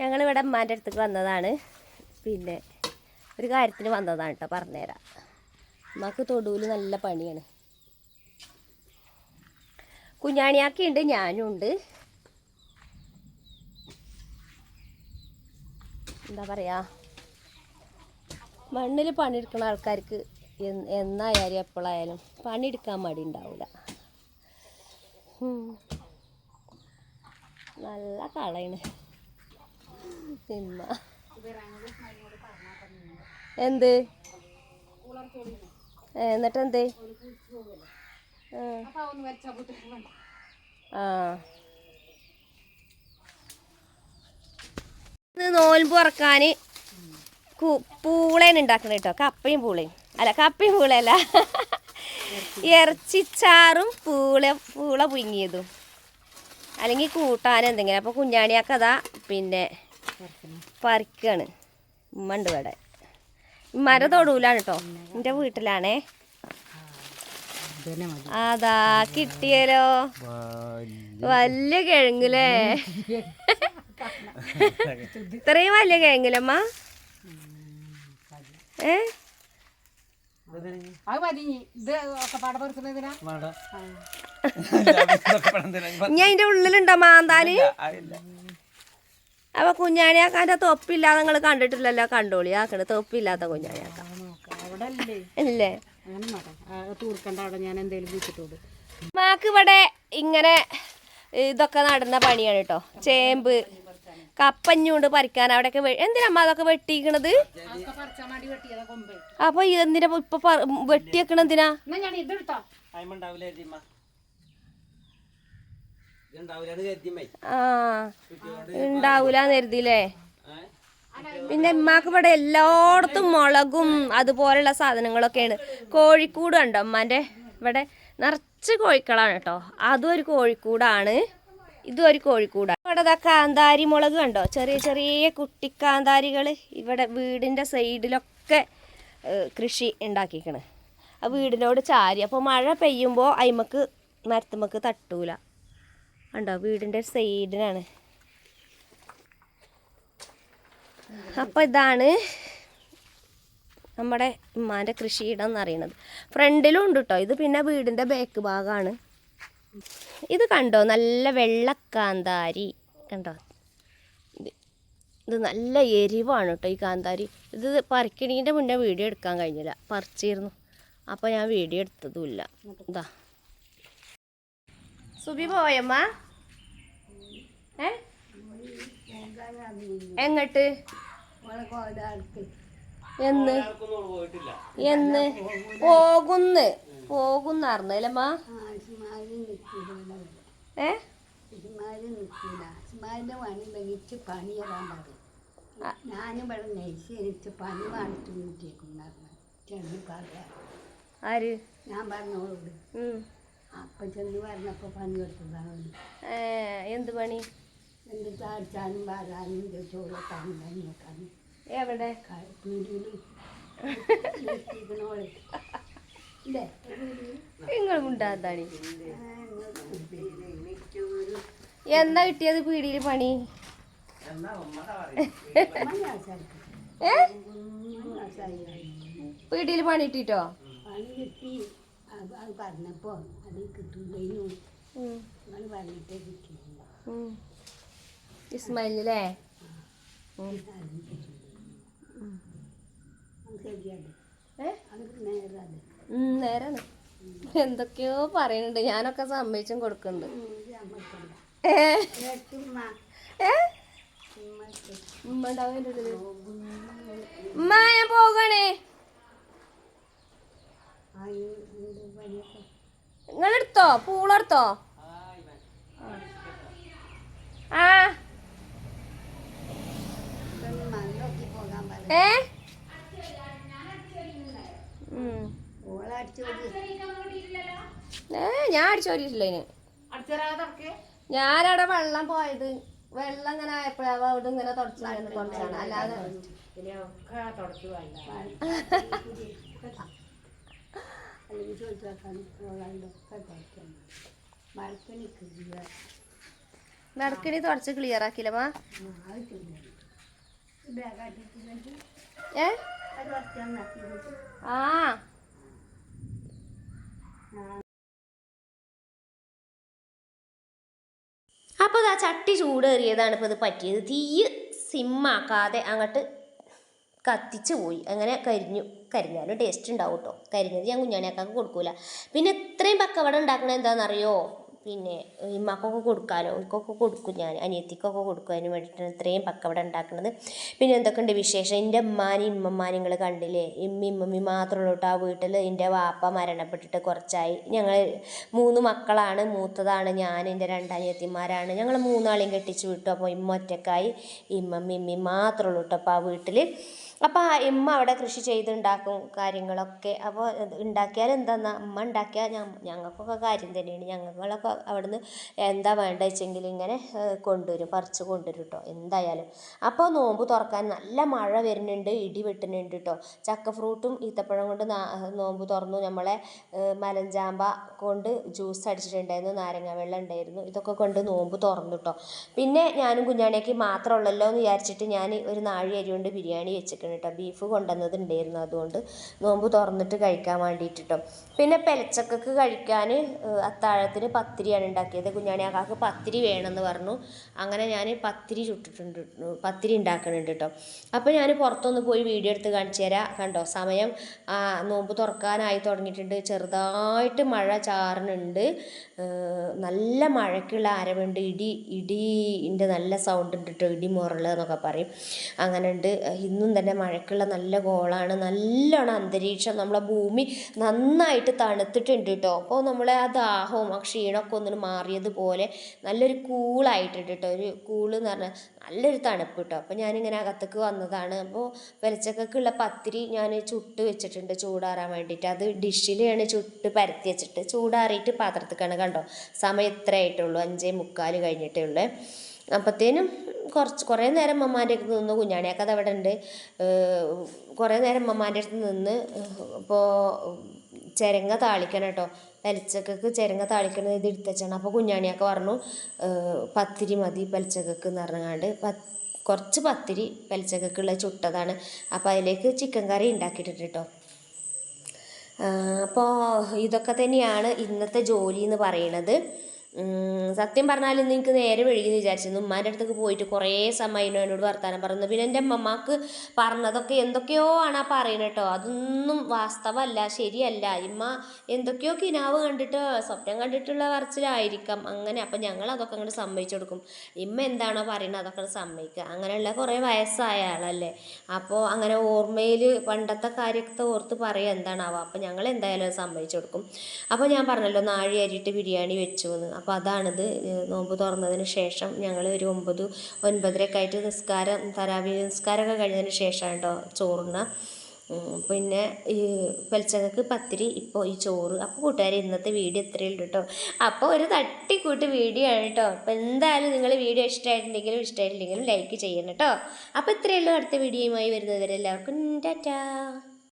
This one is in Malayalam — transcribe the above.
ഞങ്ങളിവിടെ അമ്മാന്റെ അടുത്തേക്ക് വന്നതാണ്. പിന്നെ ഒരു കാര്യത്തിന് വന്നതാണ് കേട്ടോ പറഞ്ഞുതരാം. അമ്മയ്ക്ക് തൊടുവിൽ നല്ല പണിയാണ്. കുഞ്ഞാണിയാക്കിയുണ്ട് ഞാനും ഉണ്ട് എന്താ പറയാ? മണ്ണിൽ പണിയെടുക്കുന്ന ആൾക്കാർക്ക് എന്ന് എന്നായാലും എപ്പോഴായാലും പണിയെടുക്കാൻ മടി ഉണ്ടാവില്ല നല്ല കളയാണ്. എന്ത്? എന്നിട്ട് എന്തേ ആ. നോൽമ്പ് തുറക്കാന് പൂളേനെ ഉണ്ടാക്കണം കേട്ടോ കപ്പയും പൂളയും അല്ല കപ്പയും പൂളയല്ല ഇറച്ചിച്ചാറും പൂള പൂള പുഴുങ്ങിയതും. അല്ലെങ്കിൽ കൂട്ടാൻ എന്തെങ്കിലും. അപ്പോൾ കുഞ്ഞാണിയാക്കതാ പിന്നെ പറിക്കാണ്. ഉമ്മ ഉണ്ട് ഇവിടെ മര തൊടൂലാണ് കേട്ടോ എന്റെ വീട്ടിലാണേ. അതാ കിട്ടിയല്ലോ. വലിയ കിഴങ്ങില്ലേ ഇത്രയും വലിയ കിഴങ്ങില്ലമ്മ ഏ? ഞാൻ അതിന്റെ ഉള്ളിലുണ്ടോ മാന്താന്? അപ്പൊ കുഞ്ഞാണിയാക്കാന്റെ തൊപ്പില്ലാതെ നിങ്ങൾ കണ്ടിട്ടില്ലല്ലോ കണ്ടോളി. ആക്കണ് തൊപ്പില്ലാത്ത കുഞ്ഞാണിയാക്ക. അവിടെ അല്ലേ മാക്ക് ഇവിടെ ഇങ്ങനെ ഇതൊക്കെ നടന്ന പണിയാണ് കേട്ടോ ചേമ്പ് കപ്പഞ്ഞുകൊണ്ട് പറിക്കാൻ അവിടെയൊക്കെ എന്തിനാ അതൊക്കെ വെട്ടിക്കണത്? അപ്പൊ എന്തിനാ ഇപ്പൊ പ- വെട്ടിയേക്കണ എന്തിനാ എന്നാ ഞാൻ ഇതെടുത്തോ ആ ഉണ്ടാവൂലെന്ന് കരുതിയില്ലേ? പിന്നെ ഉമ്മാക്ക് ഇവിടെ എല്ലായിടത്തും മുളകും അതുപോലുള്ള സാധനങ്ങളൊക്കെയാണ്. കോഴിക്കൂട് കണ്ടോ ഉമ്മാന്റെ ഇവിടെ നിറച്ച് കോഴിക്കളാണ് കേട്ടോ. അതും ഒരു കോഴിക്കൂടാണ്. ഇതും ഒരു കോഴിക്കൂടാണ്. ഇവിടെ ഇതാ കാന്താരി മുളക് കണ്ടോ? ചെറിയ ചെറിയ കുട്ടിക്കാന്താരികൾ ഇവിടെ വീടിന്റെ സൈഡിലൊക്കെ കൃഷി ഉണ്ടാക്കിക്കണ് ആ വീടിനോട് ചാരി. അപ്പോൾ മഴ പെയ്യുമ്പോൾ അയിമക്ക് മരത്തുമ്മക്ക് തട്ടൂല. കണ്ടോ വീടിന്റെ സൈഡിനാണ് അപ്പോൾ ഇതാണ് നമ്മുടെ ഉമ്മാന്റെ കൃഷിയിടം എന്ന് അറിയണത് ഫ്രണ്ടിലും ഉണ്ട് കേട്ടോ ഇത് പിന്നെ വീടിന്റെ ബാക്ക് ഭാഗമാണ് ഇത് കണ്ടോ നല്ല വെള്ളക്കാന്താരി. കണ്ടോ? ഇത് ഇത് നല്ല എരിവാണ് കേട്ടോ ഈ കാന്താരി. ഇത് പറിക്കണീന്റെ മുന്നേ വീഡിയോ എടുക്കാൻ കഴിഞ്ഞില്ല. പറിച്ചിരുന്നു. അപ്പോൾ ഞാൻ വീഡിയോ എടുത്തതുമില്ല. ഇതാ സുബി പോയമ്മ ഏ? എങ്ങട്ട്? എന്ന്? എന്ന്? പോകുന്ന്. പോകുന്ന ഏ? ഞാനും ഇവിടെ നയിച്ച് എനിക്ക് പണി കാണിച്ചു കിട്ടിയേക്കുണ്ടായിരുന്നു ചെന്ന് പറയാം ആര്? ഞാൻ പറഞ്ഞോളൂട് ഉം. അപ്പം ചെന്ന് പറഞ്ഞപ്പോൾ പണി കൊടുത്തതാണ്. ഏ, എന്ത് പണി? എന്ത് ചാടിച്ചാനും വരാനും ചോളത്താനും പണിയൊക്കാനും എവിടെ? നിങ്ങൾ ഉണ്ടാന്താണ് എന്നാ കിട്ടിയത് പീടിയിൽ പണി? ഏ? പീടിയിൽ പണി കിട്ടിട്ടോ? പണി കിട്ടി. അത് അത് നിങ്ങൾ പറഞ്ഞിട്ടേ കിട്ടിയില്ല. ഇസ്മായിലല്ലേ നേരാണ്. എന്തൊക്കെയോ പറയുന്നുണ്ട്. ഞാനൊക്കെ സമ്മതിച്ചും കൊടുക്കുന്നുണ്ട്. ഉമ്മ പോകണേ നിങ്ങളെടുത്തോ? പൂളെടുത്തോ ആ ഇതൊന്ന് മണ്ണൊക്കെ പോകാൻ പറയും ഏ? ഞാൻ അടിച്ചോരിട്ടില്ല അടിച്ചരാതൊക്കെ ഞാനവിടെ വെള്ളം പോയത്. വെള്ളം ഇങ്ങനെ ആയപ്പോഴാ അവിടെ ഇങ്ങനെ തുടച്ചാണ് തുടച്ചാണ് അല്ലാതെ തുടച്ചു നടക്കണി തുടച്ച് ക്ലിയർ ആക്കില്ല മാ. ഏ? ആ. അപ്പോൾ ആ ചട്ടി ചൂടേറിയതാണ് ഇപ്പോൾ ഇത് പറ്റിയത്. തീ സിമ്മാക്കാതെ അങ്ങോട്ട് കത്തിച്ച് പോയി. അങ്ങനെ കരിഞ്ഞു. കരിഞ്ഞാലും? ടേസ്റ്റ് ഉണ്ടാവും കേട്ടോ കരിഞ്ഞത് ഞാൻ കുഞ്ഞാണിയാക്കാക്ക് കൊടുക്കൂല. പിന്നെ ഇത്രയും പക്കവട ഉണ്ടാക്കണത് എന്താണെന്നറിയോ പിന്നെ ഇമ്മക്കൊക്കെ കൊടുക്കാമല്ലോ എനിക്കൊക്കെ കൊടുക്കും ഞാൻ അനിയത്തിക്കൊക്കെ കൊടുക്കും. അതിന് വേണ്ടിയിട്ടാണ് ഇത്രയും പക്കവട ഉണ്ടാക്കുന്നത് പിന്നെ എന്തൊക്കെയുണ്ട് വിശേഷം? എന്റെ ഉമ്മാനും ഇമ്മമ്മാനും നിങ്ങൾ കണ്ടില്ലേ? ഇമ്മി ഇമ്മമ്മി മാത്രമുള്ളൂ ആ വീട്ടിൽ എന്റെ വാപ്പ മരണപ്പെട്ടിട്ട് കുറച്ചായി. ഞങ്ങൾ മൂന്ന് മക്കളാണ്. മൂത്തതാണ് ഞാൻ എന്റെ രണ്ടനിയത്തിമാരാണ് ഞങ്ങൾ മൂന്നാളെയും കെട്ടിച്ച് വിട്ടു. അപ്പോൾ ഇമ്മ ഒറ്റക്കായി. ഇമ്മമ്മി ഇമ്മി മാത്രമേ ഉള്ളൂ കേട്ടോ അപ്പോൾ ആ വീട്ടിൽ അപ്പോൾ ആ എമ്മ അവിടെ കൃഷി ചെയ്തുണ്ടാക്കും കാര്യങ്ങളൊക്കെ. അപ്പോൾ ഉണ്ടാക്കിയാൽ എന്താന്നാ? അമ്മ ഉണ്ടാക്കിയാൽ ഞങ്ങൾക്കൊക്കെ കാര്യം തന്നെയാണ്. ഞങ്ങളൊക്കെ അവിടുന്ന് എന്താ വേണ്ട വെച്ചെങ്കിൽ ഇങ്ങനെ കൊണ്ടുവരും പറിച്ച് കൊണ്ടുവരും കേട്ടോ എന്തായാലും. അപ്പോൾ നോമ്പ് തുറക്കാൻ നല്ല മഴ വരുന്നുണ്ട് ഇടി വെട്ടുന്നുണ്ട് കേട്ടോ ചക്ക ഫ്രൂട്ടും ഈത്തപ്പഴം കൊണ്ട് നോമ്പ് തുറന്നു. നമ്മളെ മലഞ്ചാമ്പ കൊണ്ട് ജ്യൂസ് അടിച്ചിട്ടുണ്ടായിരുന്നു നാരങ്ങ വെള്ളം ഉണ്ടായിരുന്നു. ഇതൊക്കെ കൊണ്ട് നോമ്പ് തുറന്നു കേട്ടോ പിന്നെ ഞാനും കുഞ്ഞാണിയൊക്കെ മാത്രമുള്ളല്ലോ എന്ന് വിചാരിച്ചിട്ട് ഞാൻ ഒരു നാഴി അരി കൊണ്ട് ബിരിയാണി വെച്ചിട്ടുണ്ട്. കേട്ടോ. ബീഫ് കൊണ്ടുവന്നത് ഉണ്ടായിരുന്നു അതുകൊണ്ട് നോമ്പ് തുറന്നിട്ട് കഴിക്കാൻ വേണ്ടിയിട്ട് കേട്ടോ. പിന്നെ പെലച്ചക്കക്ക് കഴിക്കാൻ അത്താഴത്തിന് പത്തിരിയാണ് ഉണ്ടാക്കിയത്. കുഞ്ഞാണിയാക്കാക്ക് പത്തിരി വേണമെന്ന് പറഞ്ഞു. അങ്ങനെ ഞാൻ പത്തിരി ചുട്ടിട്ടുണ്ട് പത്തിരി ഉണ്ടാക്കുന്നുണ്ട് കേട്ടോ. അപ്പോൾ ഞാൻ പുറത്തൊന്ന് പോയി വീഡിയോ എടുത്ത് കാണിച്ചു തരാം. കണ്ടോ സമയം നോമ്പ് തുറക്കാനായി തുടങ്ങിയിട്ടുണ്ട്. ചെറുതായിട്ട് മഴ ചാറുന്നുണ്ട് നല്ല മഴയ്ക്കുള്ള അരവുണ്ട് ഇടി ഇടീന്റെ നല്ല സൗണ്ട് ഉണ്ട് കേട്ടോ ഇടി മുറൾ എന്നൊക്കെ പറയും. അങ്ങനെ ഉണ്ട് ഇന്നും തന്നെ മഴയ്ക്കുള്ള നല്ല കോളാണ് നല്ലോണം അന്തരീക്ഷം നമ്മളെ ഭൂമി നന്നായിട്ട് തണുത്തിട്ടുണ്ട് കേട്ടോ അപ്പോൾ നമ്മളെ ആ ദാഹവും ആ ക്ഷീണമൊക്കെ ഒന്നിന് മാറിയതുപോലെ നല്ലൊരു കൂളായിട്ടുണ്ട് കേട്ടോ ഒരു കൂൾ എന്ന് പറഞ്ഞാൽ നല്ലൊരു തണുപ്പ് കേട്ടോ അപ്പോൾ ഞാനിങ്ങനെ അകത്തേക്ക് വന്നതാണ്. അപ്പോൾ വെളിച്ചക്കൊക്കെയുള്ള പത്തിരി ഞാൻ ചുട്ട് വെച്ചിട്ടുണ്ട് ചൂടാറാൻ വേണ്ടിയിട്ട് അത് ഡിഷിലാണ് ചുട്ട് പരത്തി വെച്ചിട്ട്. ചൂടാറിയിട്ട് പാത്രത്തിക്കാണ് കണ്ടോ? സമയം ഇത്ര ആയിട്ടുള്ളൂ. അഞ്ചേ മുക്കാൽ കഴിഞ്ഞിട്ടേ ഉള്ളൂ. അപ്പത്തേനും കുറച്ച് കുറേ നേരം മമ്മാന്റെ അടുത്ത് നിന്ന് കുഞ്ഞാണിയൊക്കെ അത് അവിടെ ഉണ്ട്. കുറേ നേരം മമ്മാന്റെ അടുത്ത് നിന്ന് ഇപ്പോൾ ചിരങ്ങ താളിക്കണം കേട്ടോ. പലിച്ചക്കക്ക് ചിരങ്ങ താളിക്കണത് ഇത് എടുത്തച്ചാണ്. അപ്പോൾ കുഞ്ഞാണിയൊക്കെ പറഞ്ഞു പത്തിരി മതി പലിച്ചക്കക്ക് എന്ന് പറഞ്ഞാണ്ട് പത്ത് കുറച്ച് പത്തിരി പലിച്ചക്കക്കുള്ള ചുട്ടതാണ്. അപ്പോൾ അതിലേക്ക് ചിക്കൻ കറി ഉണ്ടാക്കിയിട്ടുണ്ട് കേട്ടോ. അപ്പോൾ ഇതൊക്കെ തന്നെയാണ് ഇന്നത്തെ ജോലി എന്ന് പറയണത് സത്യം പറഞ്ഞാൽ ഇന്ന് എനിക്ക് നേരെ വഴുകിയെന്ന് വിചാരിച്ചിരുന്നു. ഉമ്മാന്റെ അടുത്തേക്ക് പോയിട്ട് കുറേ സമയം എന്നോട് വർത്താനം പറഞ്ഞു പിന്നെ എന്റെ അമ്മമ്മക്ക് പറഞ്ഞതൊക്കെ എന്തൊക്കെയോ ആണ് ആ പറയുന്നത് കേട്ടോ. അതൊന്നും വാസ്തവമല്ല ശരിയല്ല. ഇമ്മ എന്തൊക്കെയോ കിനാവ് കണ്ടിട്ട് സ്വപ്നം കണ്ടിട്ടുള്ള പറച്ചിലായിരിക്കാം. അങ്ങനെ അപ്പം ഞങ്ങൾ അതൊക്കെ അങ്ങോട്ട് സമ്മതിച്ചു കൊടുക്കും. ഇമ്മ എന്താണോ പറയുന്നത് അതൊക്കെ സമ്മതിക്കുക. അങ്ങനെയുള്ള കുറേ വയസ്സായ ആളല്ലേ. അപ്പോൾ അങ്ങനെ ഓർമ്മയിൽ പണ്ടത്തെ കാര്യത്തെ ഓർത്ത് പറയുക എന്താണാവുക അപ്പം ഞങ്ങൾ എന്തായാലും സമ്മതിച്ചു കൊടുക്കും. അപ്പോൾ ഞാൻ പറഞ്ഞല്ലോ നാഴി അരിയിട്ട് ബിരിയാണി വെച്ചു എന്ന് അപ്പോൾ അതാണിത്. നോമ്പ് തുറന്നതിന് ശേഷം ഞങ്ങൾ ഒരു ഒമ്പത് ഒൻപതരയൊക്കെ ആയിട്ട് നിസ്കാരം തരാവി നിസ്കാരമൊക്കെ കഴിഞ്ഞതിന് ശേഷമാണ് കേട്ടോ ചോറുണ്ണ. പിന്നെ ഈ പെൽച്ചകക്ക് പത്തിരി ഇപ്പോൾ ഈ ചോറ്. അപ്പോൾ കൂട്ടുകാർ ഇന്നത്തെ വീഡിയോ ഇത്രയേ ഉള്ളൂ കേട്ടോ. അപ്പോൾ ഒരു തട്ടിക്കൂട്ട് വീഡിയോ ആണ് കേട്ടോ. അപ്പോൾ എന്തായാലും നിങ്ങൾ വീഡിയോ ഇഷ്ടമായിട്ടുണ്ടെങ്കിലും ഇഷ്ടമായിട്ടില്ലെങ്കിലും ലൈക്ക് ചെയ്യണം കേട്ടോ. അപ്പോൾ ഇത്രയേ ഉള്ളൂ അടുത്ത വീഡിയോയുമായി വരുന്നവരെല്ലാവർക്കും ടാറ്റാ.